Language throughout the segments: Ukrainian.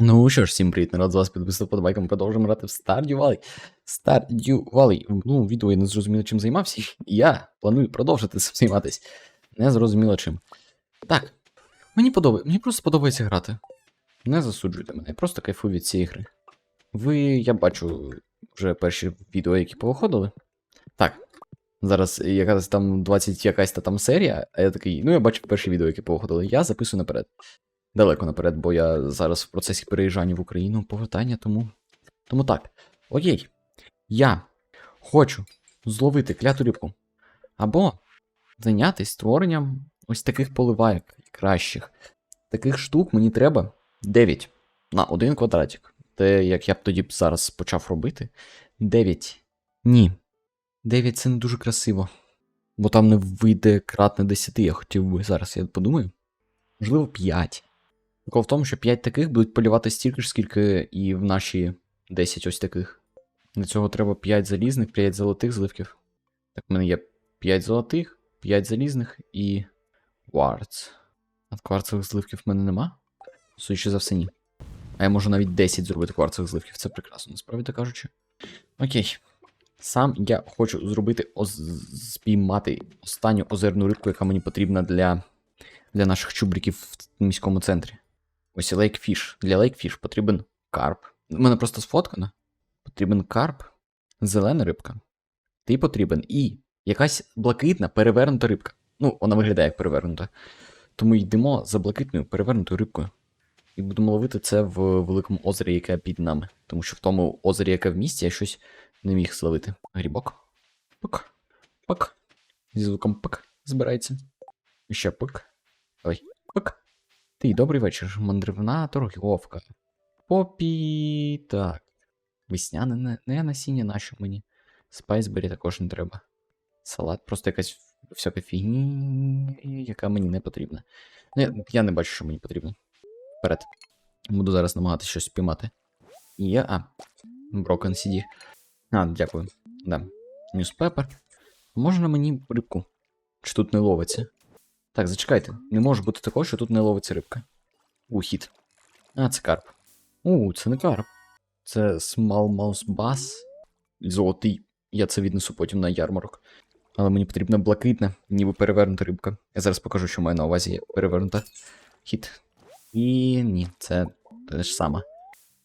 Ну що ж, всім привіт, народ, з вас підписав подобайком, продовжуємо грати в Stardew Valley. Stardew Valley. Ну, відео я не зрозуміло, чим займався. Я планую продовжити займатися. Не зрозуміло чим. Так, мені подобається, мені просто подобається грати. Не засуджуйте мене, я просто кайфую від цієї гри. Ви, я бачу, вже перші відео, які повиходили. Так. Зараз якась там 20 якась та там серія, а я такий, ну я бачив перші відео, які повиходили. Я записую наперед далеко наперед, бо я зараз в процесі переїжджання в Україну, повертання, тому. Тому так. Окей. Я хочу зловити кляту рибку. Або зайнятися створенням ось таких поливайок кращих. Таких штук мені треба 9 на один квадратик. Те, як я б тоді б зараз почав робити. 9. Ні. 9 це не дуже красиво. Бо там не вийде кратне 10, я хотів би зараз, я подумаю. Можливо, 5. Прикол в тому, що 5 таких будуть полювати стільки ж, скільки і в наші 10 ось таких. Для цього треба 5 залізних, 5 золотих зливків. Так, в мене є 5 золотих, 5 залізних і. кварц. А кварцевих зливків в мене нема? Судячи за все, ні. А я можу навіть 10 зробити кварцевих зливків, це прекрасно, насправді кажучи. Окей. Сам я хочу зробити оз... спіймати останню озерну рибку, яка мені потрібна для, для наших чубриків в міському центрі. Ось лейкфіш. Для лейкфіш потрібен карп. У мене просто сфоткано. Потрібен карп, зелена рибка. Ти потрібен і якась блакитна перевернута рибка. Ну, вона виглядає як перевернута. Тому йдемо за блакитною перевернутою рибкою. І будемо ловити це в великому озері, яке під нами. Тому що в тому озері, яке в місті, я щось не міг зловити. Грібок. Пик. Пик. Зі звуком пик збирається. І ще пик. Ой, пик. Ти, добрий вечір, мандрівна торговка. Попі. Так. Весняне не, не насіння нащо мені. Спайсбері також не треба. Салат, просто якась всяка фігні, яка мені не потрібна. Ну, я, я не бачу, що мені потрібно. Вперед. Буду зараз намагатися щось спіймати. Я. А. Broken CD. А, дякую. Да. Ньюспепер. Можна мені рибку? Чи тут не ловиться? Так, зачекайте. Не може бути такого, що тут не ловиться рибка. У, хід. А, це карп. У, це не карп. Це Bass. Золотий. Я це віднесу потім на ярмарок. Але мені потрібна блакитна, ніби перевернута рибка. Я зараз покажу, що маю на увазі перевернута. Хід. І ні, це те ж саме.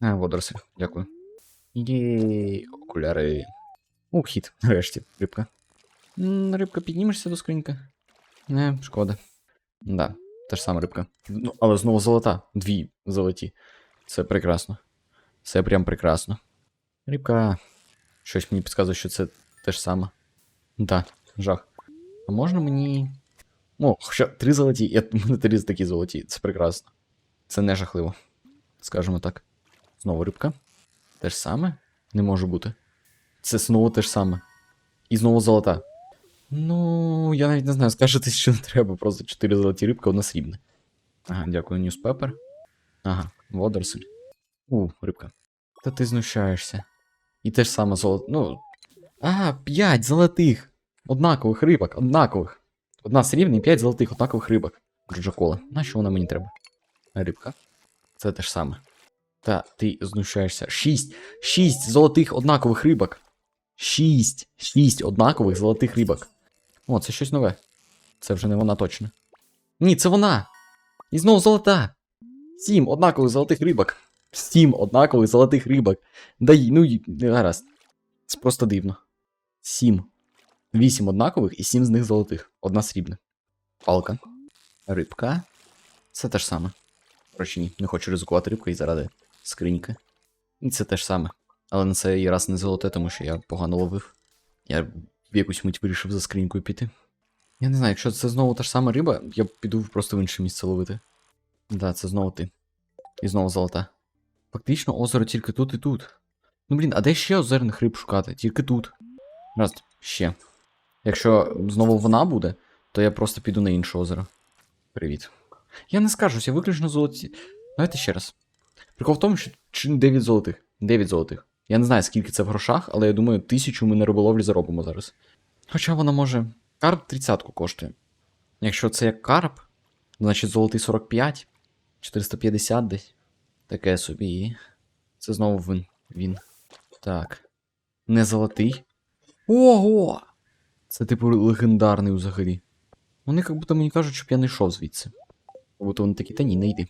А, водоросль, дякую. Єй, окуляри. У, хід, нарешті, рибка. М, Рибка, піднімешся до скриньки? Не, шкода. Да, та ж сама рибка. Ну, але знову золота. Дві золоті. Це прекрасно. Це прям прекрасно. Рибка. Щось мені підказує, що це те ж саме. Да, жах. А можна мені. О, хоча три золоті. Я мене три такі золоті. Це прекрасно. Це не жахливо. Скажемо так. Знову рибка. Те ж саме? Не може бути. Це знову те ж саме. І знову золота. Ну, я навіть не знаю, скажете, що не треба, просто 4 золоті рибки, одна срібна. Ага, дякую, ньюспепер. Ага, водоросль. У, рибка. Та ти знущаєшся. І те ж саме золото. Ну. А, 5 золотих! Однакових рибок, однакових. Одна срібна і 5 золотих, однакових рибок. Джоджакола. Нащо вона мені треба? Рибка. Це те ж саме. Та ти знущаєшся. 6! 6 золотих однакових рибок. 6! 6 однакових золотих рибок. О, це щось нове. Це вже не вона точно. Ні, це вона! І знову золота! Сім однакових золотих рибок. Сім однакових золотих рибок. Дай, ну гаразд. Це просто дивно. Сім. Вісім однакових і сім з них золотих. Одна срібна. Палка. Рибка. Це те ж саме. Коротше, ні, не хочу ризикувати рибкою заради скриньки. І це те ж саме. Але на цей раз не золоте, тому що я погано ловив. Я в якусь мить вирішив за скринькою піти. Я не знаю, якщо це знову та ж сама риба, я піду просто в інше місце ловити. Да, це знову ти. І знову золота. Фактично озеро тільки тут і тут. Ну блін, а де ще озерних риб шукати? Тільки тут. Раз, ще. Якщо знову вона буде, то я просто піду на інше озеро. Привіт. Я не скажусь, я виключно золоті. Давайте ще раз. Прикол в тому, що чи 9 золотих. 9 золотих. Я не знаю, скільки це в грошах, але я думаю, тисячу ми на риболовлі заробимо зараз. Хоча вона може. Карп 30 коштує. Якщо це як карп, значить золотий 45, 450 десь. Таке собі. Це знову він. він. Так. Не золотий. Ого! Це типу легендарний взагалі. Вони як будто мені кажуть, щоб я не йшов звідси. Як будто вони такі, та ні, не йди.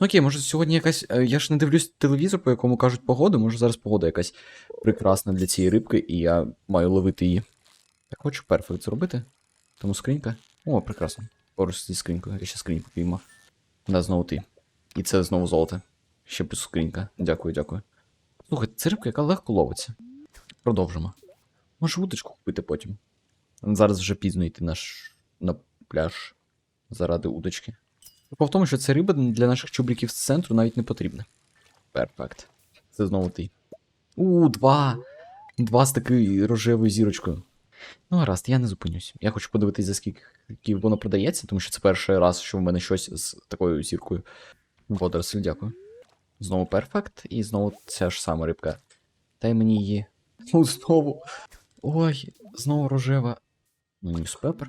Ну окей, може сьогодні якась. е, Я ж не дивлюсь телевізор, по якому кажуть погоду, може зараз погода якась прекрасна для цієї рибки, і я маю ловити її. Я хочу перфект зробити. Тому скринька. О, прекрасно. Поруч зі скринькою. Я ще скриньку піймав. Да, знову ти. І це знову золото. Ще плюс скринька. Дякую, дякую. Слухай, це рибка, яка легко ловиться. Продовжимо. Може удочку купити потім. Зараз вже пізно йти на, ш... на пляж заради удочки. Прикол в тому, що ця риба для наших чубриків з центру навіть не потрібна. Перфект. Це знову ти. У, два! Два з такою рожевою зірочкою. Ну, гаразд, я не зупинюсь. Я хочу подивитись, за скільки воно продається, тому що це перший раз, що в мене щось з такою зіркою. Водоросль, дякую. Знову перфект, і знову ця ж сама рибка. Дай мені її. Ну, знову. Ой, знову рожева. Ну, ньюспепер.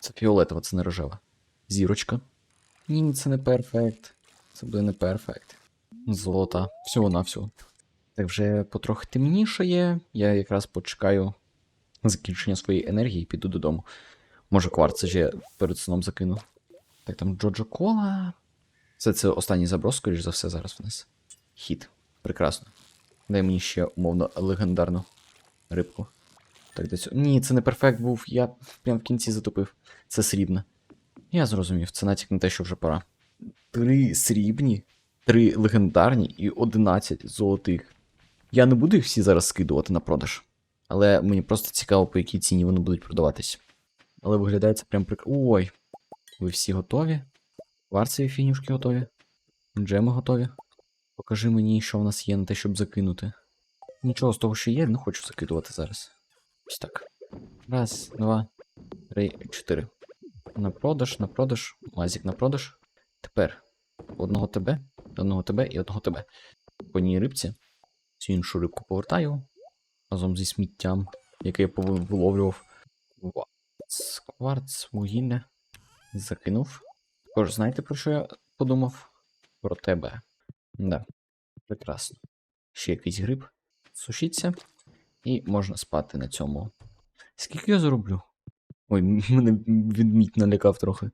Це фіолетова, це не рожева. Зірочка. Ні, це не перфект. Це буде не перфект. Золота. Всього на всього. Так вже потрохи темнішає. Я якраз почекаю закінчення своєї енергії і піду додому. Може, кварц ще перед сном закину. Так, там Джоджо Кола. Це це останній заброс, скоріш за все, зараз вниз. Хід. Прекрасно. Дай мені ще умовно легендарну рибку. Так, десь. Ні, це не перфект був, я прям в кінці затопив. Це срібне. Я зрозумів, це натяк на те, що вже пора. Три срібні, три легендарні і одинадцять золотих. Я не буду їх всі зараз скидувати на продаж. Але мені просто цікаво, по якій ціні вони будуть продаватись. Але виглядає це прям прик... Ой. Ви всі готові? Кварцеві фінюшки готові? Джеми готові? Покажи мені, що в нас є на те, щоб закинути. Нічого з того, що є, не хочу закидувати зараз. Ось так. Раз, два, три, чотири. На продаж, на продаж, мазік на продаж. Тепер одного тебе, одного тебе і одного тебе. По одній рибці. Цю іншу рибку повертаю разом зі сміттям, яке я виловлював. Кварц, вугілля. Закинув. Також знаєте, про що я подумав? Про тебе. Да. Прекрасно. Ще якийсь гриб. Сушіться. І можна спати на цьому. Скільки я зароблю? Ой, мене відмідь налякав трохи.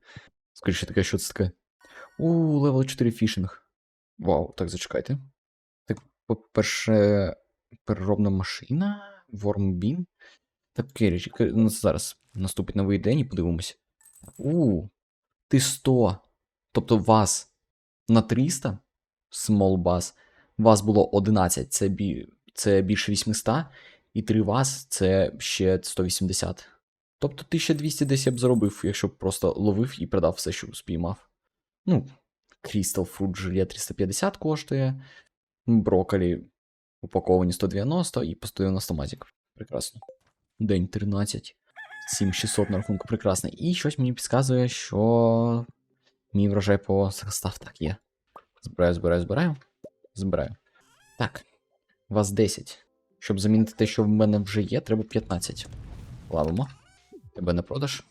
Скоріше таке, що це таке. У, левел 4 фішинг. Вау, так зачекайте. Так, по-перше, переробна машина, вормбін. Так, Керіч, у нас зараз наступить новий день і подивимось. У, ти 100. Тобто вас на 300 small bass, вас було 11, це, бі... це більше 800, і 3 вас це ще 180. Тобто 1200 десь я б заробив, якщо б просто ловив і продав все, що спіймав. Ну, Crystal Fruit Желе 350 коштує, брокколі упаковані 190 і по 190 мазік. Прекрасно. День 13. 7600 на рахунку прекрасно. І щось мені підказує, що мій врожай по состав так є. Збираю, збираю, збираю. Збираю. Так. Вас 10. Щоб замінити те, що в мене вже є, треба 15. Плавимо. Тебе на продаж.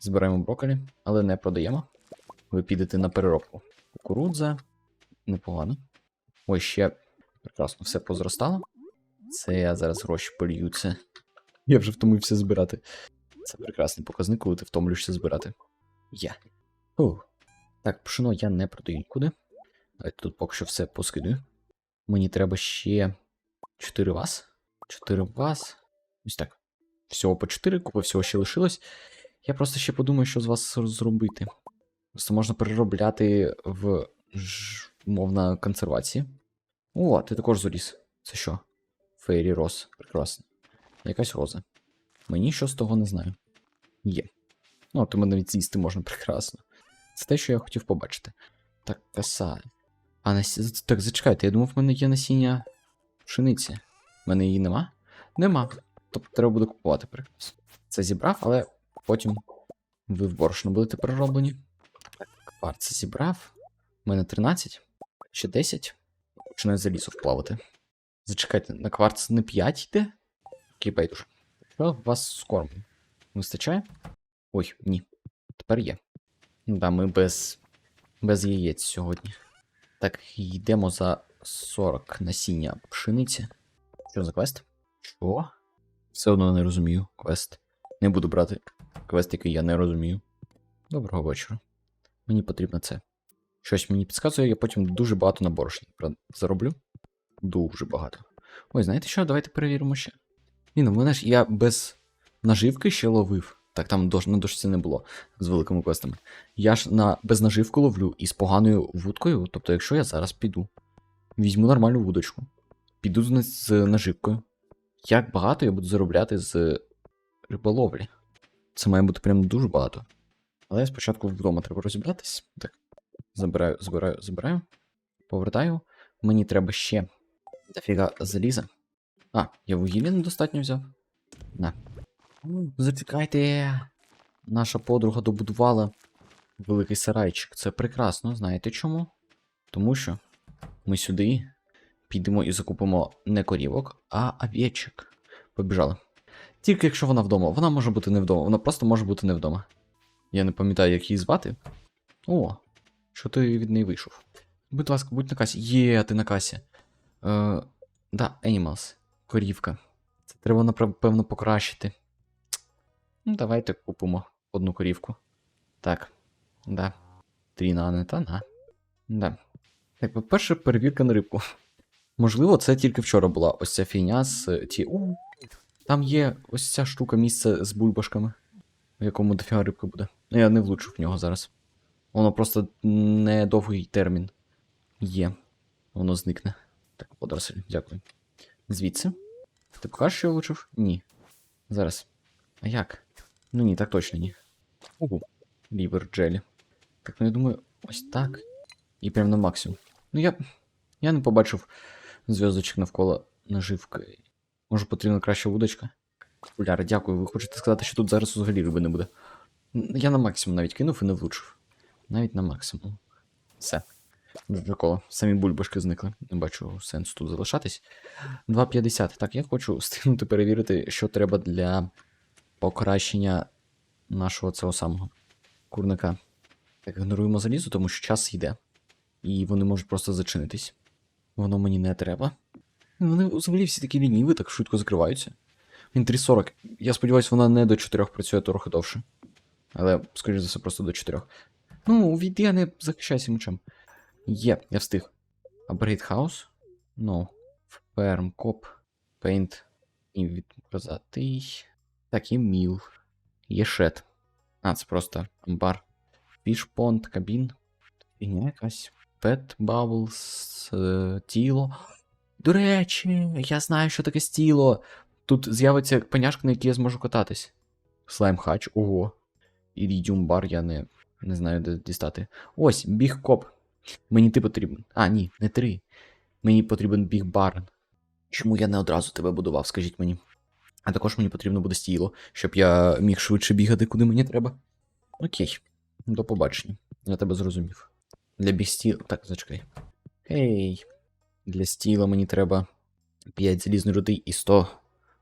Збираємо брокколі, але не продаємо. Ви підете на переробку. Кукурудза. Непогано. Ой, ще прекрасно все позростало. Це я зараз гроші полью. Я вже втомився збирати. Це прекрасний показник, коли ти втомлюєшся збирати. Я. Фух. Так, пшено я не продаю нікуди. Давайте тут поки що все поскидаю. Мені треба ще 4 вас. 4 вас. Ось так. Всього по 4, купа всього ще лишилось. Я просто ще подумаю, що з вас зробити. Просто можна переробляти в ж, мовна консервації. О, ти також заліз. Це що? Фейрі Рос. Прекрасно. Якась роза. Мені що з того не знаю. Є. Ну, то мене навіть можна прекрасно. Це те, що я хотів побачити. Так, коса. А насі... Так, зачекайте, я думав, в мене є насіння пшениці. В мене її нема? Нема. Тобто треба буде купувати прекрасно. Це зібрав, але потім ви в борошно будете перероблені. Так, кварц зібрав. У мене 13, ще 10. Починаю за лісу вплавати. Зачекайте, на кварц не 5 йде? Окей, байдуже. Що вас з кормом? Вистачає? Ой, ні. Тепер є. Да, ми без. без яєць сьогодні. Так, йдемо за 40 насіння пшениці. Що за квест? Що? Все одно не розумію квест. Не буду брати квест, який я не розумію. Доброго вечора. Мені потрібно це. Щось мені підказує, я потім дуже багато на борошні зароблю. Дуже багато. Ой, знаєте що? Давайте перевіримо ще. Він, у мене ж я без наживки ще ловив. Так, там дож, на дошці не було з великими квестами. Я ж на без наживку ловлю і з поганою вудкою. Тобто, якщо я зараз піду, візьму нормальну вудочку, піду з, з наживкою. Як багато я буду заробляти з риболовлі? Це має бути прям дуже багато. Але я спочатку вдома треба розібратись. Так. Забираю, забираю, забираю. Повертаю. Мені треба ще дофіга заліза. А, я вугілля недостатньо взяв. На. Зачекайте. Наша подруга добудувала великий сарайчик. Це прекрасно, знаєте чому? Тому що ми сюди підемо і закупимо не корівок, а овечок. Побіжали. Тільки якщо вона вдома. Вона може бути не вдома, вона просто може бути не вдома. Я не пам'ятаю, як її звати. О, що ти від неї вийшов? Будь ласка, будь на касі. Є, ти на касі. Е, да, Animals. Корівка. Це треба, напевно, покращити. Ну, давайте купимо одну корівку. Так. Да. Тріна, не та на. Да. Так, по-перше, перевірка на рибку. Можливо, це тільки вчора була ось ця фігня з ті. У, там є ось ця штука місце з бульбашками, в якому дофіга рибка буде. Ну, я не влучу в нього зараз. Воно просто недовгий термін є. Воно зникне. Так, подросель, дякую. Звідси. Ти покажеш, що я влучив? Ні. Зараз. А як? Ну ні, так точно ні. Угу. Лівер джелі. Так, ну я думаю, ось так. І прям на максимум. Ну я. Я не побачив зв'язочок навколо наживки. Може потрібна краща вудочка? Окуляри, дякую. Ви хочете сказати, що тут зараз взагалі риби не буде. Я на максимум навіть кинув і не влучив. Навіть на максимум. Все. Коло. Самі бульбашки зникли. Не бачу сенсу тут залишатись. 2,50. Так, я хочу встигнути перевірити, що треба для покращення нашого цього самого курника. Так, ігноруємо залізо, тому що час йде. І вони можуть просто зачинитись. Воно мені не треба. Вони взагалі всі такі лініві, так швидко закриваються. Він 3.40. Я сподіваюся, вона не до 4 працює трохи довше. Але, скоріш за все, просто до 4. Ну, відійди, а не захищайся мечем. Є, я встиг. Upgrade House? Ну. Firm Cop. Paint. І відказатий. Так, є міл. Є шет. А, це просто амбар. Фішпонд, кабін. Фігня якась. Pet Bubbles, е, тіло. До речі, я знаю, що таке стіло. Тут з'явиться поняшка, на якій я зможу кататись. Слайм хач, ого. Ірідіум бар я не, не знаю, де дістати. Ось, біг коп. Мені ти потрібен. А, ні, не три. Мені потрібен біг барн. Чому я не одразу тебе будував, скажіть мені. А також мені потрібно буде стіло, щоб я міг швидше бігати, куди мені треба. Окей. До побачення. Я тебе зрозумів. Для бігстіл... Так, зачекай. Гей. Для стіла мені треба 5 залізної руди і 100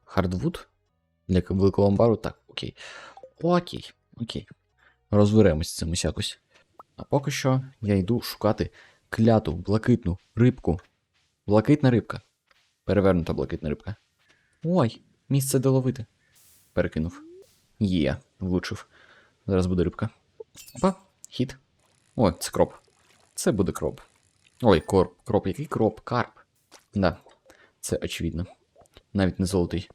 хардвуд. Для великого амбару, так, окей. Окей, окей. Розберемось з цим ось якось. А поки що я йду шукати кляту, блакитну рибку. Блакитна рибка. Перевернута блакитна рибка. Ой, місце де ловити. Перекинув. Є, влучив. Зараз буде рибка. Опа, хід. Ой, це кроп. Це буде кроп. Ой, корп, кроп, який кроп? Карп. Да, це очевидно. Навіть не золотий.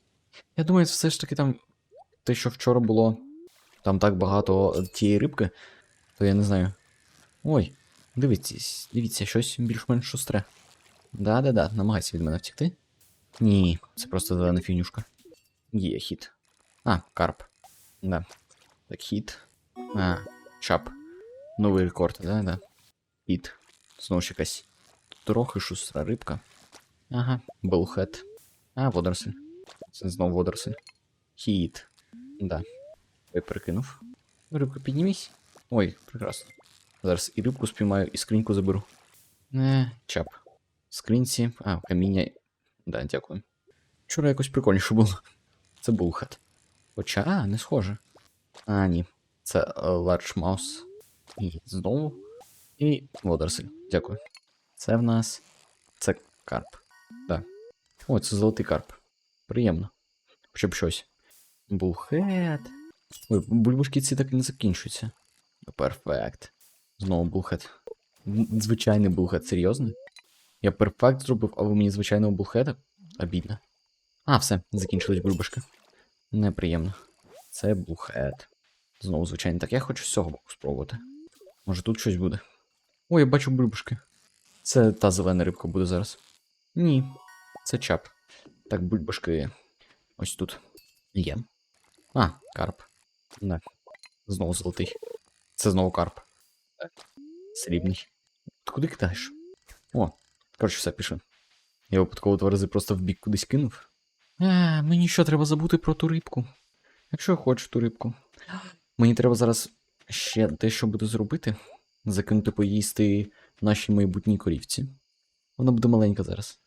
Я думаю, це все ж таки там те, що вчора було. Там так багато тієї рибки, то я не знаю. Ой, дивіться, дивіться, щось більш-менш шустре. Да-да-да, намагайся від мене втекти. Ні, це просто зелена фінюшка. Є хід. А, карп. Да. Так, хід. А, чап. Новий рекорд, да-да. Хід. Знову ж якась трохи шустра рибка. Ага, булхет. А, водоросль. Це знову водоросль. Хід. Да. Я перекинув. Рибка, піднімись. Ой, прекрасно. Зараз і рибку спіймаю, і скриньку заберу. Не, чап. Скринці. А, каміння. Да, дякую. Вчора якось прикольніше було. Це булхет. Хоча, а, не схоже. А, ні. Це е, Large Mouse. І знову. І водоросль. Дякую. Це в нас. Це карп. Так. О, це золотий карп. Приємно. Хоча б щось. Булхет. Ой, бульбашки ці так і не закінчуються. Перфект. Знову булхет. Звичайний булхет, серйозно? Я перфект зробив, а ви мені звичайного булхета? Обідно. А, все, закінчились бульбашки. Неприємно. Це булхет. Знову звичайно, так я хочу з цього боку спробувати. Може тут щось буде. Ой, я бачу бульбашки. Це та зелена рибка буде зараз. Ні, це чап. Так, бульбашки. Ось тут. Є. А, карп. Так. Знову золотий. Це знову карп. Срібний. Ти куди кидаєш? О, коротше, все, пішли. Я випадково два рази просто в бік кудись кинув. А, мені що, треба забути про ту рибку. Якщо я хочу ту рибку. Мені треба зараз ще дещо буде зробити. Закинути поїсти нашій майбутній корівці. Вона буде маленька зараз.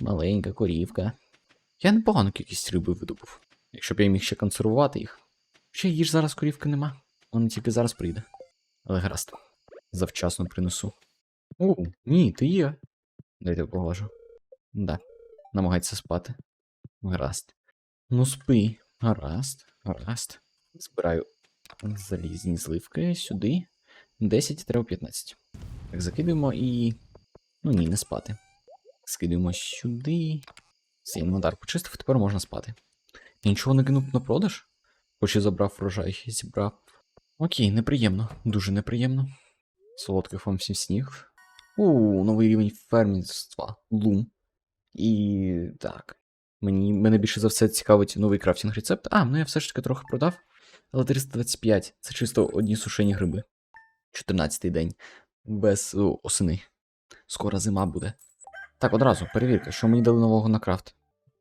Маленька корівка. Я непогану кількість риби видобув. Якщо б я міг ще консервувати їх. Ще її ж зараз корівки нема. Вона тільки зараз прийде. Але гаразд. Завчасно принесу. О, ні, ти є. Дайте поглажу. Да. Намагається спати. Гаразд. Ну спи. Гаразд. Гаразд. Збираю залізні зливки сюди. 10 треба 15. Так, закидуємо і. Ну ні, не спати. Скидуємо сюди. Все, інвентар почистив, тепер можна спати. Я нічого не кинув на продаж? Хоч і забрав врожай, зібрав. Окей, неприємно, дуже неприємно. Солодких вам всім сніг. У, новий рівень фермерства. Лум. І так. Мені, мене більше за все цікавить новий крафтінг рецепт. А, ну я все ж таки трохи продав. Але 325 це чисто одні сушені гриби. 14-й день. Без о, осени. Скоро зима буде. Так, одразу, перевірка, що мені дали нового на крафт.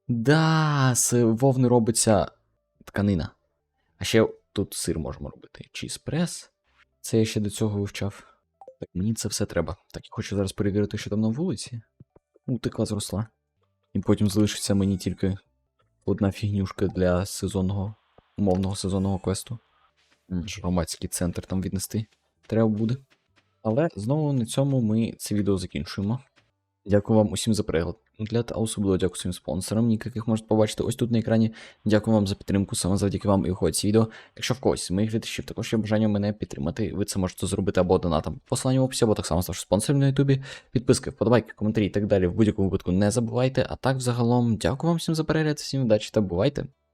Да, з вовни робиться тканина. А ще тут сир можемо робити. Чізпрес. Це я ще до цього вивчав. Так, мені це все треба. Так, я хочу зараз перевірити, що там на вулиці. Утекла зросла. І потім залишиться мені тільки одна фігнюшка для сезонного, умовного сезонного квесту. Громадський центр там віднести треба буде. Але знову на цьому ми це відео закінчуємо. Дякую вам усім за перегляд. а особливо дякую своїм спонсорам, яких можете побачити ось тут на екрані. Дякую вам за підтримку, саме завдяки вам і виходить ці відео. Якщо в когось з моїх глядачів також є бажання мене підтримати, ви це можете зробити або донатом по посиланню в описі, або так само ставши спонсором на Ютубі. Підписки, вподобайки, коментарі і так далі. В будь-якому випадку не забувайте. А так, взагалом, дякую вам всім за перегляд, всім удачі та бувайте!